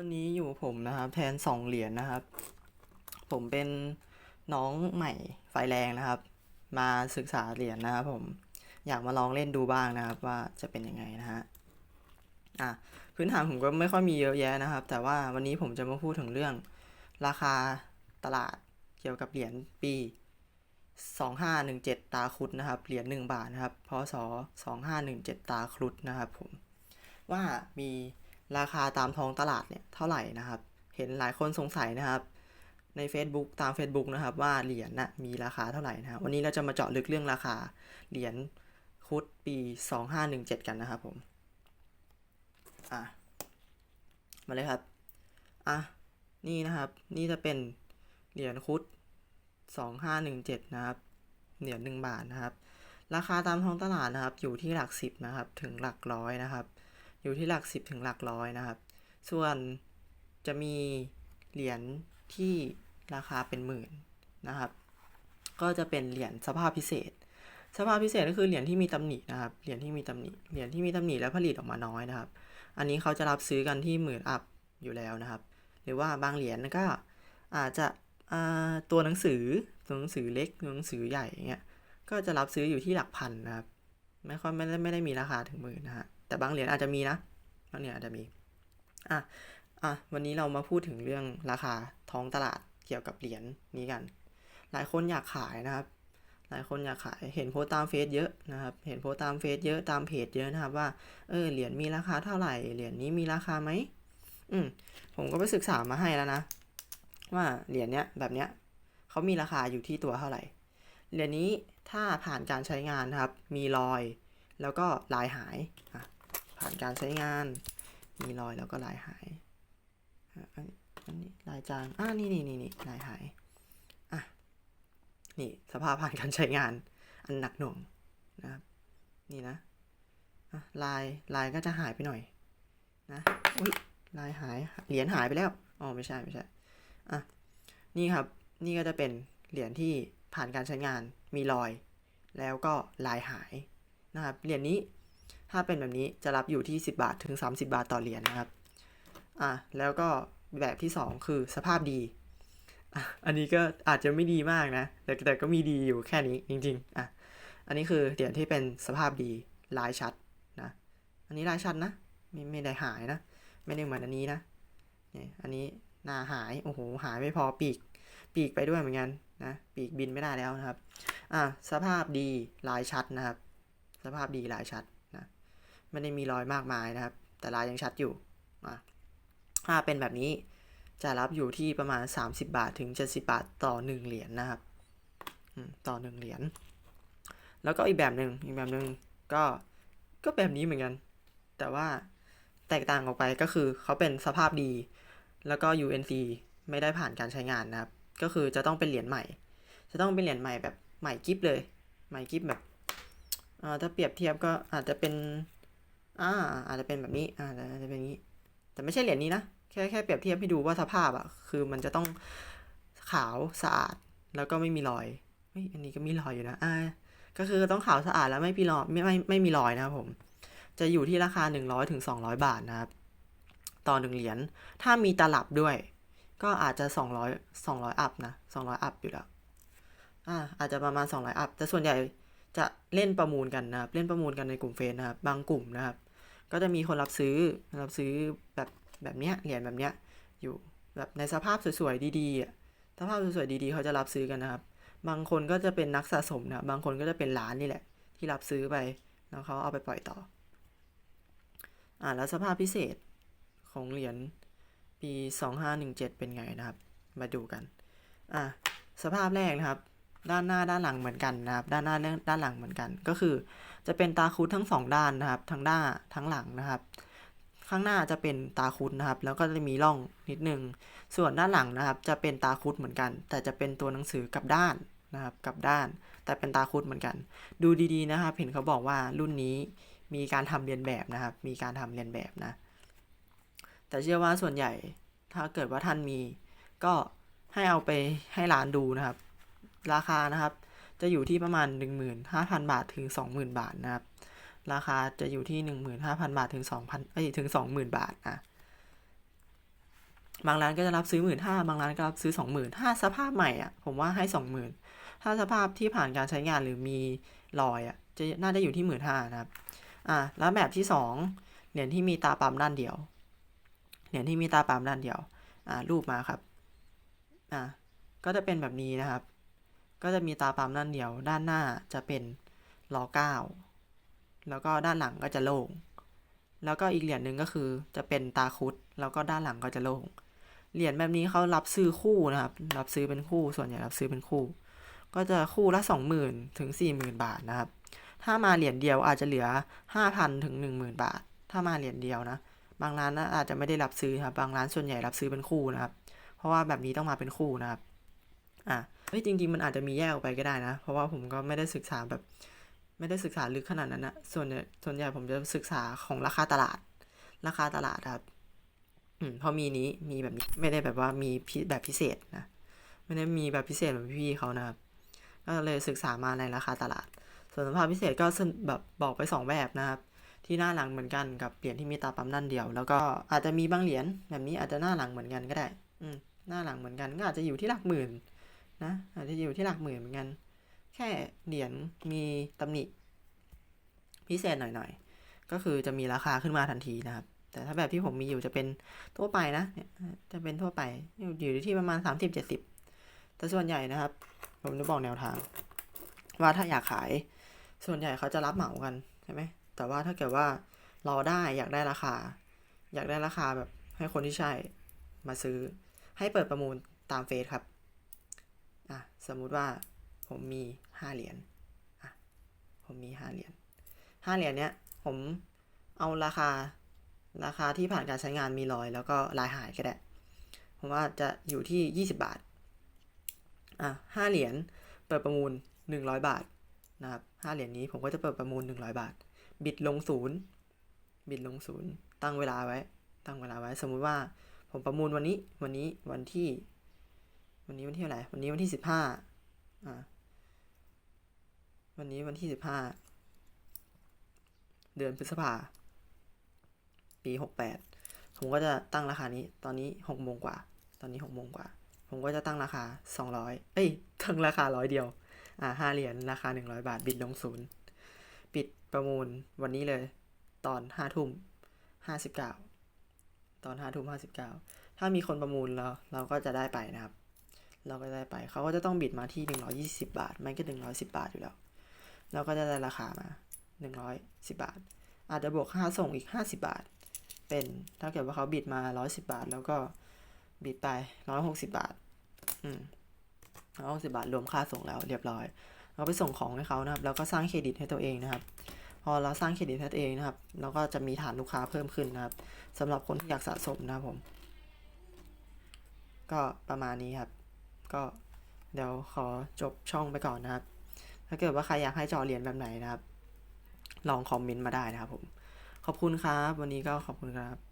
วันนี้อยู่ผมนะครับแทนสองเหรียญนะครับ ผมเป็นน้องใหม่ไฟแรงนะครับ มาศึกษาเหรียญนะครับผมอยากมาลองเล่นดูบ้างนะครับ ว่าจะเป็นยังไงนะฮะอะพื้นฐานผมก็ไม่ค่อยมีเยอะแยะนะครับ แต่ว่าวันนี้ผมจะมาพูดถึงเรื่องราคาตลาดเกี่ยวกับเหรียญปี 2517 ตาครุดนะครับ เหรียญ1บาทนะครับพศ2517 ตาครุดนะครับผมว่ามี ราคาตามท้องตลาดเนี่ยเท่าไหร่นะครับ เห็นหลายคนสงสัยนะครับ ใน Facebook ตาม Facebook นะครับ ว่าเหรียญน่ะมีราคาเท่าไหร่นะครับวันนี้เราจะมาเจาะลึกเรื่องราคาเหรียญคุดปี 2517 กันนะครับผมอะมาเลยครับอะนี่นะครับนี่จะเป็นเหรียญคุด2517 นะครับ เหรียญ1บาทนะครับ ราคาตามท้องตลาดนะครับ อยู่ที่หลักสิบนะครับ ถึงหลักร้อยนะครับ อยู่ที่หลักสิบถึงหลักร้อยนะครับ ส่วนจะมีเหรียญที่ราคาเป็นหมื่นนะครับ ก็จะเป็นเหรียญสภาพพิเศษ สภาพพิเศษก็คือเหรียญที่มีตำหนินะครับ เหรียญที่มีตำหนิ เหรียญที่มีตำหนิและผลิตออกมาน้อยนะครับ อันนี้เขาจะรับซื้อกันที่หมื่นอัพอยู่แล้วนะครับ หรือว่าบางเหรียญก็อาจจะตัวหนังสือตัวหนังสือเล็กตัวหนังสือใหญ่เงี้ย ก็จะรับซื้ออยู่ที่หลักพันนะครับ ไม่ค่อยไม่ได้ไม่ได้มีราคาถึงหมื่นนะฮะ แต่บางเหรียญอาจจะมีนะบางเหรียญอาจจะมีอะอะวันนี้เรามาพูดถึงเรื่องราคาท้องตลาดเกี่ยวกับเหรียญนี้กัน หลายคนอยากขายนะครับ หลายคนอยากขายเห็นโพสตามเฟซเยอะนะครับ เห็นโพสตามเฟซเยอะตามเพจเยอะนะครับว่าเออเหรียญมีราคาเท่าไหร่เหรียญนี้มีราคาไหมอืมผมก็ไปศึกษามาให้แล้วนะ ว่าเหรียญเนี้ยแบบเนี้ยเขามีราคาอยู่ที่ตัวเท่าไหร่เหรียญนี้ถ้าผ่านการใช้งานนะครับ มีรอย แล้วก็ลายหายอะ ผ่านการใช้งาน มีรอยแล้วก็ลายหายอันอันนี้ลายจางอ่านี่นี่นี่นี่ลายหายอะนี่สภาพผ่านการใช้งาน อันหนักหน่วงนะครับนี่นะอะลายลายก็จะหายไปหน่อยนะอุ้ยลายหายเหรียญหายไปแล้วอ๋อไม่ใช่ไม่ใช่อะนี่ครับนี่ก็จะเป็นเหรียญที่ผ่านการใช้งานมีรอย แล้วก็ลายหายนะครับเหรียญนี้ ถ้าเป็นแบบนี้จะรับอยู่ที่ 10 บาทถึง 30 บาทต่อเหรียญนะครับอะแล้วก็แบบที่ 2 คือสภาพดี อันนี้ก็อาจจะไม่ดีมากนะ แต่แต่ก็มีดีอยู่แค่นี้จริงๆอะอันนี้คือเหรียญที่เป็นสภาพดีลายชัดนะ อันนี้ลายชัดนะ ไม่ไม่ได้หายนะ ไม่ได้เหมือนอันนี้นะนี่อันนี้หน้าหาย โอ้โห หายไม่พอปีก ปีกไปด้วยเหมือนกันนะ ปีกบินไม่ได้แล้วนะครับ อะสภาพดีลายชัดนะครับ สภาพดีลายชัด ไม่ได้มีรอยมากมายนะครับ แต่ลายยังชัดอยู่ถ้าเป็นแบบนี้จะรับอยู่ที่ประมาณ 30 บาทถึง 70 บาทต่อ 1 เหรียญนะครับอืมต่อ 1 เหรียญแล้วก็อีกแบบหนึ่งอีกแบบหนึ่งก็ก็แบบนี้เหมือนกัน แต่ว่าแตกต่างออกไปก็คือเขาเป็นสภาพดี แล้วก็ UNC ไม่ได้ผ่านการใช้งานนะครับ ก็คือจะต้องเป็นเหรียญใหม่ จะต้องเป็นเหรียญใหม่แบบใหม่กิฟเลย ใหม่กิฟแบบถ้าเปรียบเทียบก็อาจจะเป็น อ่าอาจจะเป็นแบบนี้อาอาจจะเป็นอย่างนี้ แต่ไม่ใช่เหรียญนี้นะ แค่แค่เปรียบเทียบให้ดูว่าสภาพอะคือมันจะต้องขาวสะอาดแล้วก็ไม่มีรอยเฮ้ยอันนี้ก็มีรอยอยู่นะอ่าก็คือต้องขาวสะอาดแล้วไม่มีรอยไม่ไม่ไม่มีรอยนะครับผม จะอยู่ที่ราคา 100ถึง200 บาทนะครับต่อหนึ่งเหรียญถ้ามีตลับด้วย ก็อาจจะ 200 200 อัพนะ 200 อัพอยู่แล้วอ่าอาจจะประมาณ 200 อัพแต่ส่วนใหญ่จะเล่นประมูลกันนะครับ เล่นประมูลกันในกลุ่มเฟซนะครับ บางกลุ่มนะครับ ก็จะมีคนรับซื้อรับซื้อแบบแบบเนี้ยเหรียญแบบเนี้ยอยู่แบบในสภาพสวยๆดีๆอะสภาพสวยๆดีๆ เขาจะรับซื้อกันนะครับ บางคนก็จะเป็นนักสะสมนะบางคนก็จะเป็นร้านนี่แหละ ที่รับซื้อไปแล้วเขาเอาไปปล่อยต่ออ่าแล้วสภาพพิเศษของเหรียญปี 2517 เป็นไงนะครับ มาดูกันอ่าสภาพแรกนะครับ ด้านหน้าด้านหลังเหมือนกันนะครับ ด้านหน้าด้านหลังเหมือนกัน ก็คือ จะเป็นตาคุดทั้งสองด้านนะครับ ทั้งหน้าทั้งหลังนะครับ ข้างหน้าจะเป็นตาคุดนะครับ แล้วก็จะมีร่องนิดนึง ส่วนด้านหลังนะครับ จะเป็นตาคุดเหมือนกัน แต่จะเป็นตัวหนังสือกับด้านนะครับกับด้าน แต่เป็นตาคุดเหมือนกัน ดูดีๆนะครับ เห็นเขาบอกว่ารุ่นนี้มีการทำเรียนแบบนะครับ มีการทำเรียนแบบนะ แต่เชื่อว่าส่วนใหญ่ถ้าเกิดว่าท่านมี ก็ให้เอาไปให้ร้านดูนะครับ ราคานะครับ จะอยู่ที่ประมาณ 15,000 บาทถึง 20,000 บาทนะครับ ราคาจะอยู่ที่ 15,000 บาทถึง 2,000เอ้ยถึง 20,000 บาทอะบางร้านก็จะรับซื้อหมื่นห้าบางร้านก็รับซื้อสองหมื่นถ้าสภาพใหม่อะผมว่าให้สองหมื่นถ้าสภาพที่ผ่านการใช้งานหรือมีรอยอะจะน่าจะอยู่ที่หมื่นห้านะครับอ่าแล้วแบบที่สองเหรียญที่มีตาปั๊มด้านเดียวเหรียญที่มีตาปั๊มด้านเดียวอ่ารูปมาครับอ่าก็จะเป็นแบบนี้นะครับ ก็จะมีตาปั๊มด้านเดียว ด้านหน้าจะเป็นล้อเก้าแล้วก็ด้านหลังก็จะโล่ง แล้วก็อีกเหรียญหนึ่งก็คือจะเป็นตาคุด แล้วก็ด้านหลังก็จะโล่ง เหรียญแบบนี้เขารับซื้อคู่นะครับ รับซื้อเป็นคู่ ส่วนใหญ่รับซื้อเป็นคู่ ก็จะคู่ละสองหมื่นถึงสี่หมื่นบาทนะครับ ถ้ามาเหรียญเดียวอาจจะเหลือห้าพันถึงหนึ่งหมื่นบาท ถ้ามาเหรียญเดียวนะ บางร้านนะอาจจะไม่ได้รับซื้อครับ บางร้านส่วนใหญ่รับซื้อเป็นคู่นะครับ เพราะว่าแบบนี้ต้องมาเป็นคู่นะครับ อะ เฮ้ยจริง ๆ มันอาจจะมีแยกออกไปก็ได้นะ เพราะว่าผมก็ไม่ได้ศึกษาแบบ ไม่ได้ศึกษาลึกขนาดนั้นนะส่วนส่วนใหญ่ผมจะศึกษาของราคาตลาด ราคาตลาดครับอืมพอมีนี้มีแบบนี้ไม่ได้แบบว่ามีแบบพิเศษนะไม่ได้มีแบบพิเศษแบบพี่เขานะครับก็เลยศึกษามาในราคาตลาด ส่วนสภาพพิเศษก็แบบบอกไปสองแบบนะครับที่หน้าหลังเหมือนกันกับเหรียญที่มีตาปั๊มด้านเดียว แล้วก็อาจจะมีบางเหรียญแบบนี้อาจจะหน้าหลังเหมือนกันก็ได้ อืมหน้าหลังเหมือนกันก็อาจจะอยู่ที่หลักหมื่น นะอาจจะอยู่ที่หลักหมื่นเหมือนกัน แค่เหรียญมีตำหนิพิเศษหน่อยๆ ก็คือจะมีราคาขึ้นมาทันทีนะครับ แต่ถ้าแบบที่ผมมีอยู่จะเป็นทั่วไปนะเนี่ยจะเป็นทั่วไปอยู่อยู่ที่ประมาณ 30 70แต่ส่วนใหญ่นะครับ ผมจะบอกแนวทาง ว่าถ้าอยากขายส่วนใหญ่เขาจะรับเหมากันใช่ไหมแต่ว่าถ้าเกิดว่าเราได้อยากได้ราคา อยากได้ราคาแบบให้คนที่ใช่มาซื้อให้เปิดประมูลตามเฟซครับ อะสมมุติว่าผมมีห้าเหรียญอะผมมีห้าเหรียญห้าเหรียญเนี้ยผมเอาราคาราคาที่ผ่านการใช้งานมีรอย แล้วก็ลายหายก็ได้ ผมว่าจะอยู่ที่ยี่สิบาทอะห้าเหรียญเปิดประมูลหนึ่งร้อยบาทนะครับห้าเหรียญนี้ผมก็จะเปิดประมูลหนึ่งร้อยบาท บิดลงศูนย์บิดลงศูนย์ตั้งเวลาไว้ ตั้งเวลาไว้ สมมุติว่าผมประมูลวันนี้วันนี้วันที่ วันนี้วันที่เท่าไรวันนี้วันที่สิบห้าอ่าวันนี้วันที่สิบห้าเดือนพฤษภา ปีหกแปดผมก็จะตั้งราคานี้ ตอนนี้หกโมงกว่า ตอนนี้หกโมงกว่า ผมก็จะตั้งราคาสองร้อยเอ้ย ตั้งราคาร้อยเดียว อ่าห้าเหรียญราคาหนึ่งร้อยบาท บิดลงศูนย์ ปิดประมูลวันนี้เลย ตอนห้าทุ่มห้าสิบเก้า ตอนห้าทุ่มห้าสิบเก้า ถ้ามีคนประมูลเราเราก็จะได้ไปนะครับ เราก็ได้ไป เขาก็จะต้องบิดมาที่หนึ่งร้อยี่สิบาทไม่ก็หนึ่งร้อยสิบาทอยู่แล้ว เราก็จะได้ราคามาหนึ่งร้อยสิบาท อาจจะบวกค่าส่งอีกห้าสิบาท เป็น ถ้าเกิดว่าเขาบิดมาร้อยสิบาท แล้วก็บิดไปร้อยหกสิบาท อืมร้อยหกสิบาท รวมค่าส่งแล้วเรียบร้อย เราไปส่งของให้เขานะครับ แล้วก็สร้างเครดิตให้ตัวเองนะครับ พอเราสร้างเครดิตให้ตัวเองนะครับ เราก็จะมีฐานลูกค้าเพิ่มขึ้นนะครับสำหรับคนที่อยากสะสมนะครับผม ก็ประมาณนี้ครับ ก็เดี๋ยวขอจบช่องไปก่อนนะครับ ถ้าเกิดว่าใครอยากให้จอเรียนแบบไหนนะครับ ลองคอมเมนต์มาได้นะครับผม ขอบคุณครับ วันนี้ก็ขอบคุณครับ